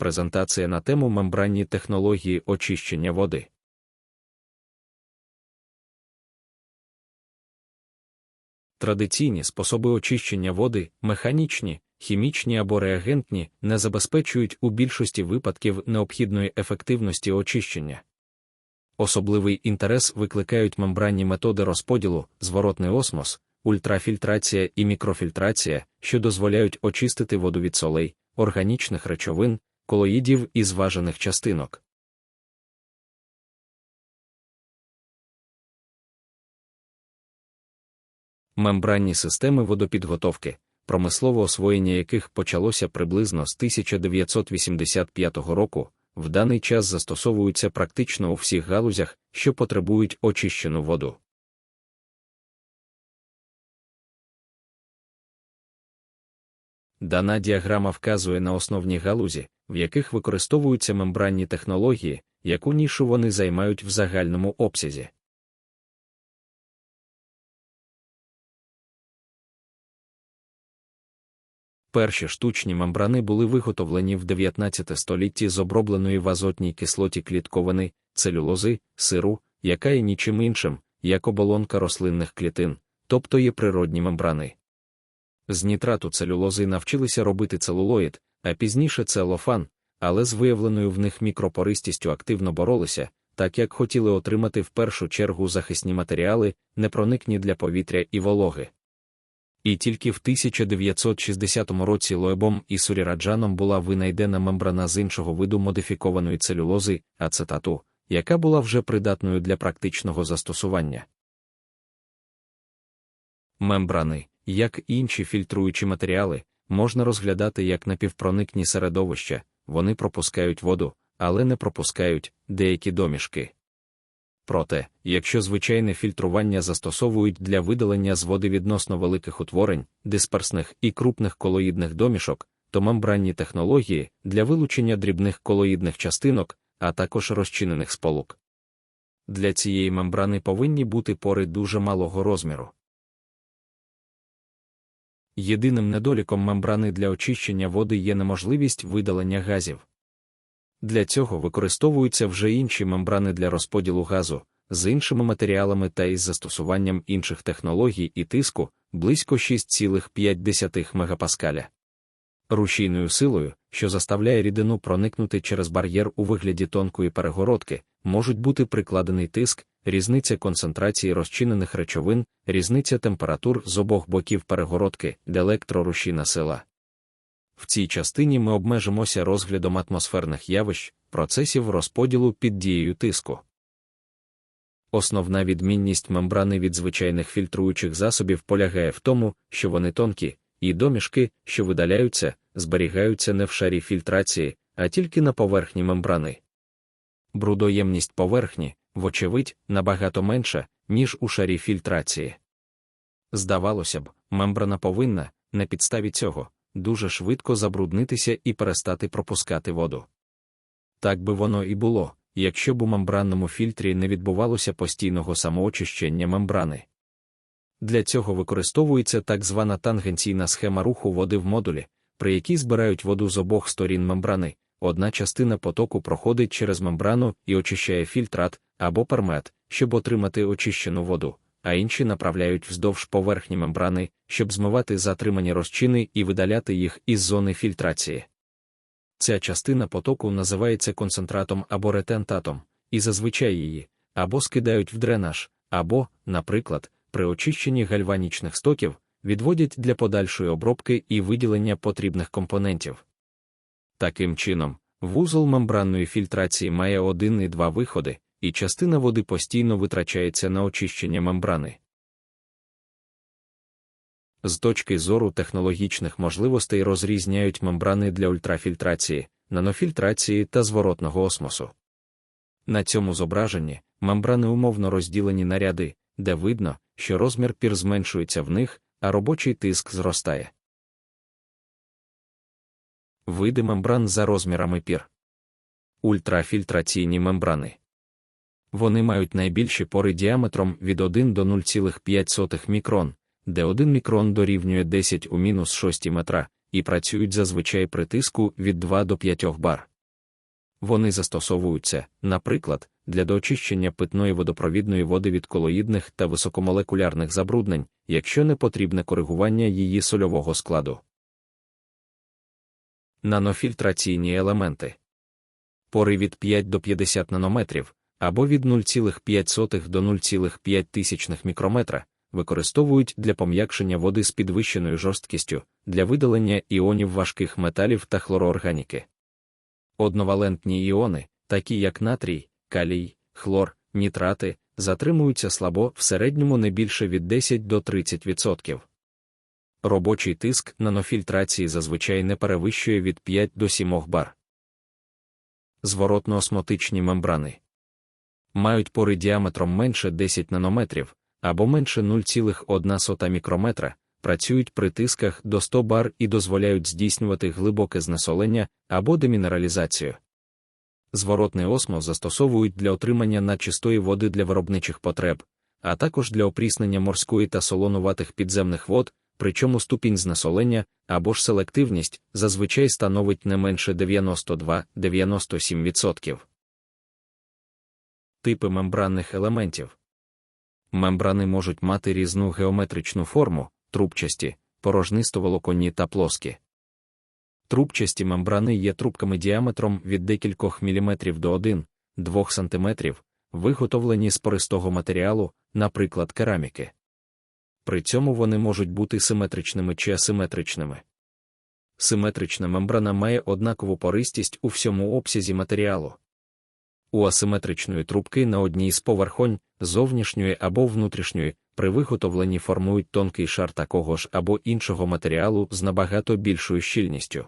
Презентація на тему мембранні технології очищення води. Традиційні способи очищення води, механічні, хімічні або реагентні, не забезпечують у більшості випадків необхідної ефективності очищення. Особливий інтерес викликають мембранні методи розподілу, зворотний осмос, ультрафільтрація і мікрофільтрація, що дозволяють очистити воду від солей, органічних речовин, колоїдів і зважених частинок. Мембранні системи водопідготовки, промислове освоєння яких почалося приблизно з 1985 року, в даний час застосовуються практично у всіх галузях, що потребують очищену воду. Дана діаграма вказує на основні галузі, в яких використовуються мембранні технології, яку нішу вони займають в загальному обсязі. Перші штучні мембрани були виготовлені в 19 столітті з обробленої в азотній кислоті клітковини, целюлози, сиру, яка є нічим іншим, як оболонка рослинних клітин, тобто є природні мембрани. З нітрату целюлози навчилися робити целулоїд, а пізніше целофан, але з виявленою в них мікропористістю активно боролися, так як хотіли отримати в першу чергу захисні матеріали, непроникні для повітря і вологи. І тільки в 1960 році Лоебом і Суріраджаном була винайдена мембрана з іншого виду модифікованої целюлози, ацетату, яка була вже придатною для практичного застосування. Мембрани, як інші фільтруючі матеріали, можна розглядати як напівпроникні середовища, вони пропускають воду, але не пропускають деякі домішки. Проте, якщо звичайне фільтрування застосовують для видалення з води відносно великих утворень, дисперсних і крупних колоїдних домішок, то мембранні технології для вилучення дрібних колоїдних частинок, а також розчинених сполук. Для цієї мембрани повинні бути пори дуже малого розміру. Єдиним недоліком мембрани для очищення води є неможливість видалення газів. Для цього використовуються вже інші мембрани для розподілу газу, з іншими матеріалами та із застосуванням інших технологій і тиску близько 6,5 МПа. Рушійною силою, що заставляє рідину проникнути через бар'єр у вигляді тонкої перегородки, можуть бути прикладений тиск, різниця концентрації розчинених речовин, різниця температур з обох боків перегородки, електрорушійна сила. В цій частині ми обмежимося розглядом атмосферних явищ, процесів розподілу під дією тиску. Основна відмінність мембрани від звичайних фільтруючих засобів полягає в тому, що вони тонкі, і домішки, що видаляються, зберігаються не в шарі фільтрації, а тільки на поверхні мембрани. Брудоємність поверхні, вочевидь, набагато менша, ніж у шарі фільтрації. Здавалося б, мембрана повинна, на підставі цього, дуже швидко забруднитися і перестати пропускати воду. Так би воно і було, якщо б у мембранному фільтрі не відбувалося постійного самоочищення мембрани. Для цього використовується так звана тангенційна схема руху води в модулі, при якій збирають воду з обох сторін мембрани. Одна частина потоку проходить через мембрану і очищає фільтрат або пермет, щоб отримати очищену воду, а інші направляють вздовж поверхні мембрани, щоб змивати затримані розчини і видаляти їх із зони фільтрації. Ця частина потоку називається концентратом або ретентатом, і зазвичай її або скидають в дренаж, або, наприклад, при очищенні гальванічних стоків відводять для подальшої обробки і виділення потрібних компонентів. Таким чином, вузол мембранної фільтрації має один і два виходи, і частина води постійно витрачається на очищення мембрани. З точки зору технологічних можливостей розрізняють мембрани для ультрафільтрації, нанофільтрації та зворотного осмосу. На цьому зображенні мембрани умовно розділені на ряди, де видно, що розмір пір зменшується в них, а робочий тиск зростає. Види мембран за розмірами пір. Ультрафільтраційні мембрани. Вони мають найбільші пори діаметром від 1 до 0,5 мікрон, де 1 мікрон дорівнює 10 у мінус 6 метра, і працюють зазвичай при тиску від 2 до 5 бар. Вони застосовуються, наприклад, для доочищення питної водопровідної води від колоїдних та високомолекулярних забруднень, якщо не потрібне коригування її сольового складу. Нанофільтраційні елементи пори від 5 до 50 нанометрів або від 0,5 до 0,5 мікрометра використовують для пом'якшення води з підвищеною жорсткістю для видалення іонів важких металів та хлороорганіки. Одновалентні іони, такі як натрій, калій, хлор, нітрати, затримуються слабо в середньому не більше від 10 до 30%. Робочий тиск нанофільтрації зазвичай не перевищує від 5 до 7 бар. Зворотно-осмотичні мембрани мають пори діаметром менше 10 нанометрів або менше 0,1 мікрометра, працюють при тисках до 100 бар і дозволяють здійснювати глибоке знесолення або демінералізацію. Зворотний осмос застосовують для отримання надчистої води для виробничих потреб, а також для опріснення морської та солонуватих підземних вод, причому ступінь знесолення або ж селективність зазвичай становить не менше 92-97%. Типи мембранних елементів Мембрани можуть мати різну геометричну форму, трубчасті, порожнисто-волоконні та плоскі. Трубчасті мембрани є трубками діаметром від декількох міліметрів до 1-2 см, виготовлені з пористого матеріалу, наприклад, кераміки. При цьому вони можуть бути симетричними чи асиметричними. Симетрична мембрана має однакову пористість у всьому обсязі матеріалу. У асиметричної трубки на одній з поверхонь, зовнішньої або внутрішньої, при виготовленні формують тонкий шар такого ж або іншого матеріалу з набагато більшою щільністю.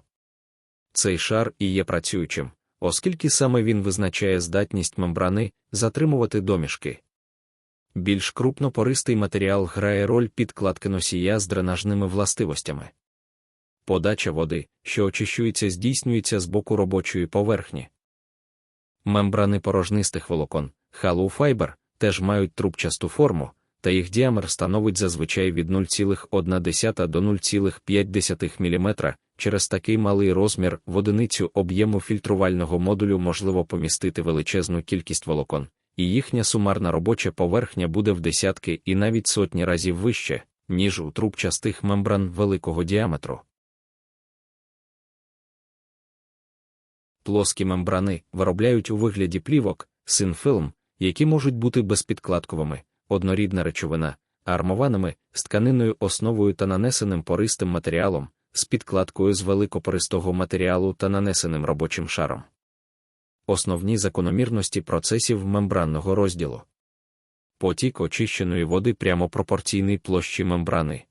Цей шар і є працюючим, оскільки саме він визначає здатність мембрани затримувати домішки. Більш крупнопористий матеріал грає роль підкладки носія з дренажними властивостями. Подача води, що очищується, здійснюється з боку робочої поверхні. Мембрани порожнистих волокон, халоу-файбер, теж мають трубчасту форму, та їх діаметр становить зазвичай від 0,1 до 0,5 мм. Через такий малий розмір в одиницю об'єму фільтрувального модулю можливо помістити величезну кількість волокон, і їхня сумарна робоча поверхня буде в десятки і навіть сотні разів вище, ніж у трубчастих мембран великого діаметру. Плоскі мембрани виробляють у вигляді плівок, синфилм, які можуть бути безпідкладковими, однорідна речовина, армованими, з тканиною основою та нанесеним пористим матеріалом, з підкладкою з великопористого матеріалу та нанесеним робочим шаром. Основні закономірності процесів мембранного розділу. Потік очищеної води прямо пропорційний площі мембрани.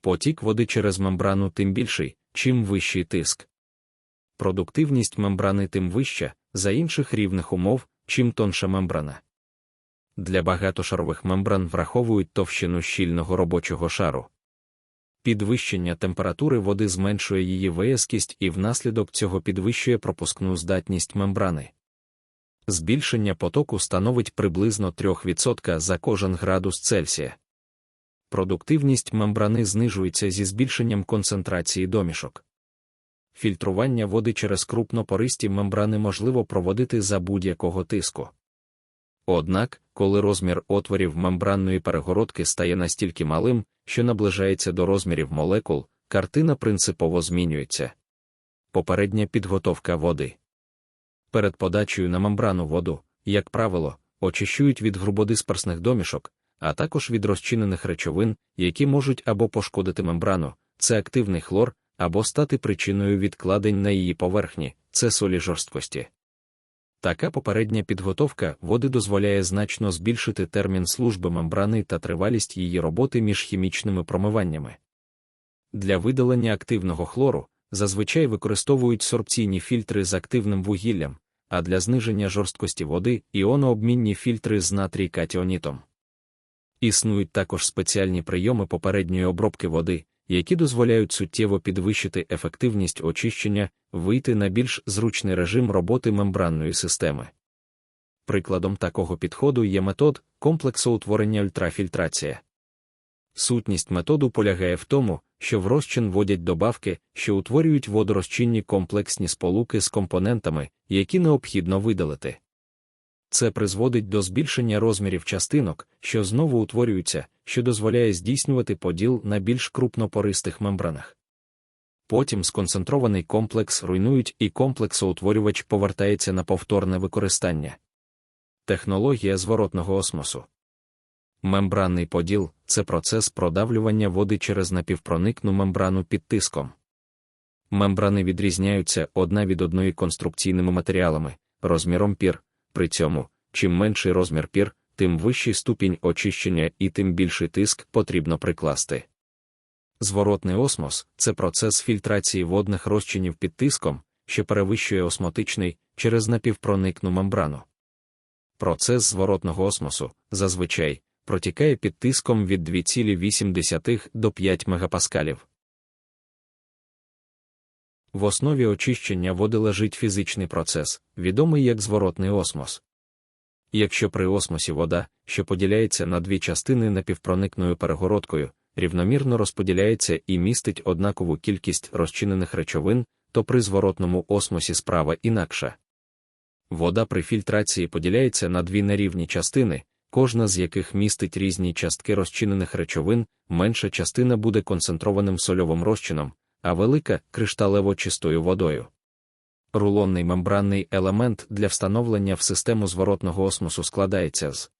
Потік води через мембрану тим більший, чим вищий тиск. Продуктивність мембрани тим вища, за інших рівних умов, чим тонша мембрана. Для багатошарових мембран враховують товщину щільного робочого шару. Підвищення температури води зменшує її виязкість і внаслідок цього підвищує пропускну здатність мембрани. Збільшення потоку становить приблизно 3% за кожен градус Цельсія. Продуктивність мембрани знижується зі збільшенням концентрації домішок. Фільтрування води через крупнопористі мембрани можливо проводити за будь-якого тиску. Однак, коли розмір отворів мембранної перегородки стає настільки малим, що наближається до розмірів молекул, картина принципово змінюється. Попередня підготовка води. Перед подачею на мембрану воду, як правило, очищують від грубодисперсних домішок, а також від розчинених речовин, які можуть або пошкодити мембрану, це активний хлор, або стати причиною відкладень на її поверхні, це солі жорсткості. Така попередня підготовка води дозволяє значно збільшити термін служби мембрани та тривалість її роботи між хімічними промиваннями. Для видалення активного хлору зазвичай використовують сорбційні фільтри з активним вугіллям, а для зниження жорсткості води іонообмінні фільтри з натрій катіонітом. Існують також спеціальні прийоми попередньої обробки води, які дозволяють суттєво підвищити ефективність очищення, вийти на більш зручний режим роботи мембранної системи. Прикладом такого підходу є метод комплексоутворення ультрафільтрація. Сутність методу полягає в тому, що в розчин вводять добавки, що утворюють водорозчинні комплексні сполуки з компонентами, які необхідно видалити. Це призводить до збільшення розмірів частинок, що знову утворюються, що дозволяє здійснювати поділ на більш крупнопористих мембранах. Потім сконцентрований комплекс руйнують і комплексоутворювач повертається на повторне використання. Технологія зворотного осмосу. Мембранний поділ це процес продавлювання води через напівпроникну мембрану під тиском. Мембрани відрізняються одна від одної конструкційними матеріалами, розміром пір, при цьому, чим менший розмір пір, тим вищий ступінь очищення і тим більший тиск потрібно прикласти. Зворотний осмос це процес фільтрації водних розчинів під тиском, що перевищує осмотичний через напівпроникну мембрану. Процес зворотного осмосу зазвичай протікає під тиском від 2,8 до 5 мегапаскалів. В основі очищення води лежить фізичний процес, відомий як зворотний осмос. Якщо при осмосі вода, що поділяється на дві частини напівпроникною перегородкою, рівномірно розподіляється і містить однакову кількість розчинених речовин, то при зворотному осмосі справа інакша. Вода при фільтрації поділяється на дві нерівні частини, кожна з яких містить різні частки розчинених речовин, менша частина буде концентрованим сольовим розчином, а велика кришталево чистою водою. Рулонний мембранний елемент для встановлення в систему зворотного осмосу складається з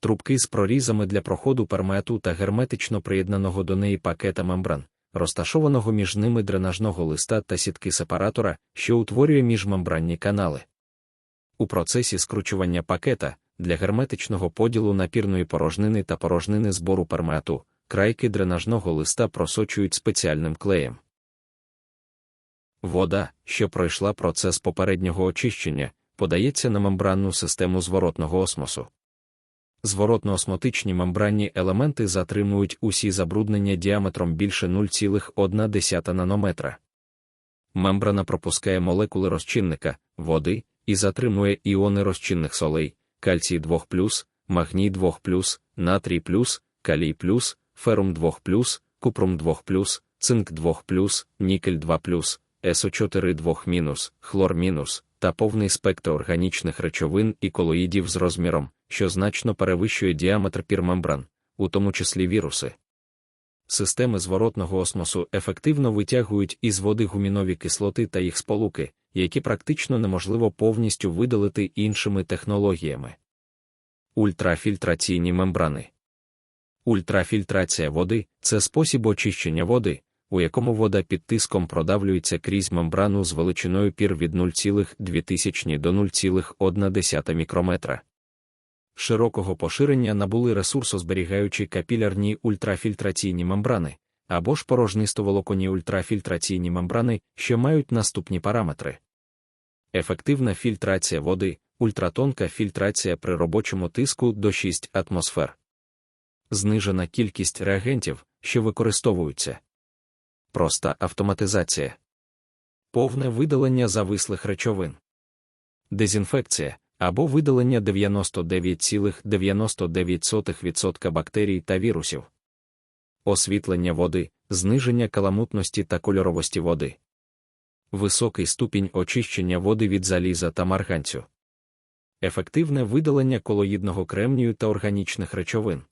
трубки з прорізами для проходу пермету та герметично приєднаного до неї пакета мембран, розташованого між ними дренажного листа та сітки сепаратора, що утворює міжмембранні канали. У процесі скручування пакета для герметичного поділу напірної порожнини та порожнини збору пермету, крайки дренажного листа просочують спеціальним клеєм. Вода, що пройшла процес попереднього очищення, подається на мембранну систему зворотного осмосу. Зворотно-осмотичні мембранні елементи затримують усі забруднення діаметром більше 0,1 нанометра. Мембрана пропускає молекули розчинника, води і затримує іони розчинних солей, кальцій 2, магній 2, натрій, калій, ферум 2, купрум 2, цинк 2, нікель 2, СО4 2 хлор та повний спектр органічних речовин і колоїдів з розміром, що значно перевищує діаметр пірмембран, у тому числі віруси. Системи зворотного осмосу ефективно витягують із води гумінові кислоти та їх сполуки, які практично неможливо повністю видалити іншими технологіями. Ультрафільтраційні мембрани. Ультрафільтрація води це спосіб очищення води, у якому вода під тиском продавлюється крізь мембрану з величиною пір від 0,2 до 0,1 мікрометра. Широкого поширення набули ресурсозберігаючі капілярні ультрафільтраційні мембрани або ж порожнистоволоконні ультрафільтраційні мембрани, що мають наступні параметри. Ефективна фільтрація води, ультратонка фільтрація при робочому тиску до 6 атмосфер. Знижена кількість реагентів, що використовуються. Проста автоматизація, повне видалення завислих речовин, дезінфекція або видалення 99,99% бактерій та вірусів, освітлення води, зниження каламутності та кольоровості води, високий ступінь очищення води від заліза та марганцю, ефективне видалення колоїдного кремнію та органічних речовин.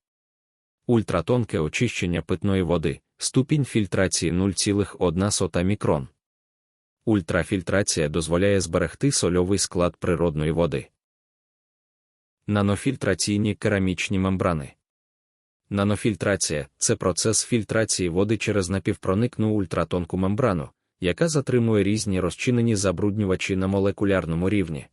Ультратонке очищення питної води, ступінь фільтрації 0,1 мікрон. Ультрафільтрація дозволяє зберегти сольовий склад природної води. Нанофільтраційні керамічні мембрани. Нанофільтрація це процес фільтрації води через напівпроникну ультратонку мембрану, яка затримує різні розчинені забруднювачі на молекулярному рівні.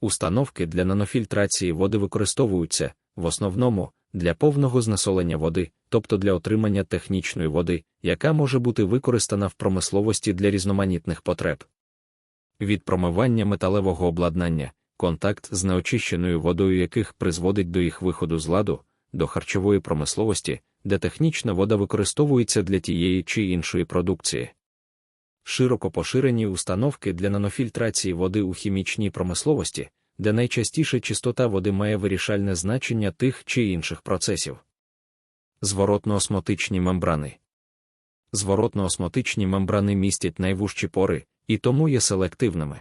Установки для нанофільтрації води використовуються в основному для повного знесолення води, тобто для отримання технічної води, яка може бути використана в промисловості для різноманітних потреб. Від промивання металевого обладнання, контакт з неочищеною водою яких призводить до їх виходу з ладу, до харчової промисловості, де технічна вода використовується для тієї чи іншої продукції. Широко поширені установки для нанофільтрації води у хімічній промисловості, де найчастіше чистота води має вирішальне значення тих чи інших процесів. Зворотно-осмотичні мембрани. Зворотно-осмотичні мембрани містять найвужчі пори, і тому є селективними.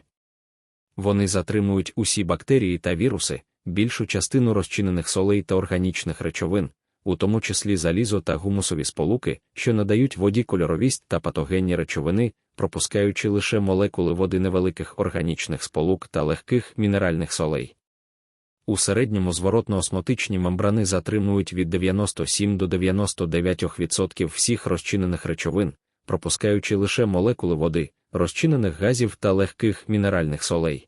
Вони затримують усі бактерії та віруси, більшу частину розчинених солей та органічних речовин, у тому числі залізо та гумусові сполуки, що надають воді кольоровість та патогенні речовини, пропускаючи лише молекули води невеликих органічних сполук та легких мінеральних солей. У середньому зворотно-осмотичні мембрани затримують від 97 до 99% всіх розчинених речовин, пропускаючи лише молекули води, розчинених газів та легких мінеральних солей.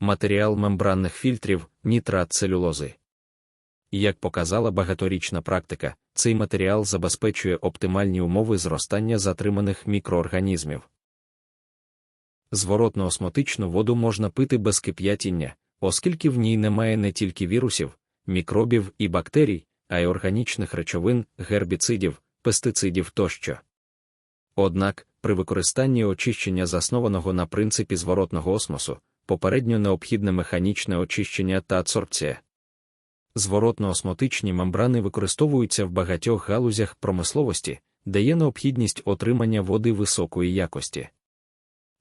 Матеріал мембранних фільтрів нітрат целюлози. Як показала багаторічна практика, цей матеріал забезпечує оптимальні умови зростання затриманих мікроорганізмів. Зворотно-осмотичну воду можна пити без кип'ятіння, оскільки в ній немає не тільки вірусів, мікробів і бактерій, а й органічних речовин, гербіцидів, пестицидів тощо. Однак, при використанні очищення, заснованого на принципі зворотного осмосу, попередньо необхідне механічне очищення та адсорбція. Зворотно-осмотичні мембрани використовуються в багатьох галузях промисловості, де є необхідність отримання води високої якості.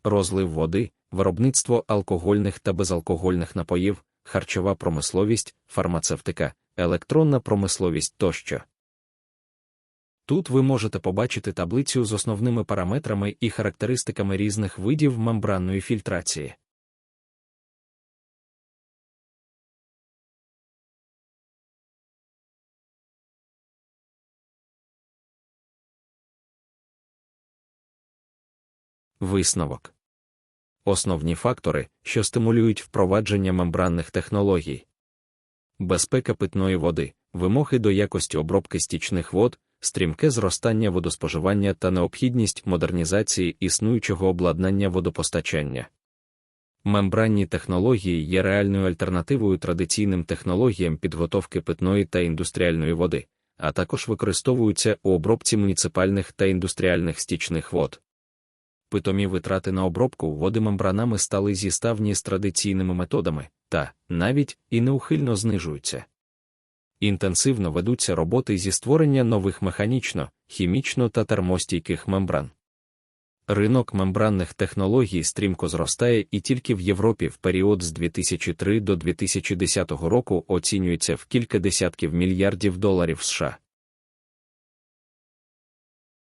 Розлив води, виробництво алкогольних та безалкогольних напоїв, харчова промисловість, фармацевтика, електронна промисловість тощо. Тут ви можете побачити таблицю з основними параметрами і характеристиками різних видів мембранної фільтрації. Висновок. Основні фактори, що стимулюють впровадження мембранних технологій, безпека питної води, вимоги до якості обробки стічних вод, стрімке зростання водоспоживання та необхідність модернізації існуючого обладнання водопостачання. Мембранні технології є реальною альтернативою традиційним технологіям підготовки питної та індустріальної води, а також використовуються у обробці муніципальних та індустріальних стічних вод питомі витрати на обробку води мембранами стали зіставні з традиційними методами, та, навіть, і неухильно знижуються. Інтенсивно ведуться роботи зі створення нових механічно, хімічно та термостійких мембран. Ринок мембранних технологій стрімко зростає і тільки в Європі в період з 2003 до 2010 року оцінюється в кілька десятків мільярдів доларів США.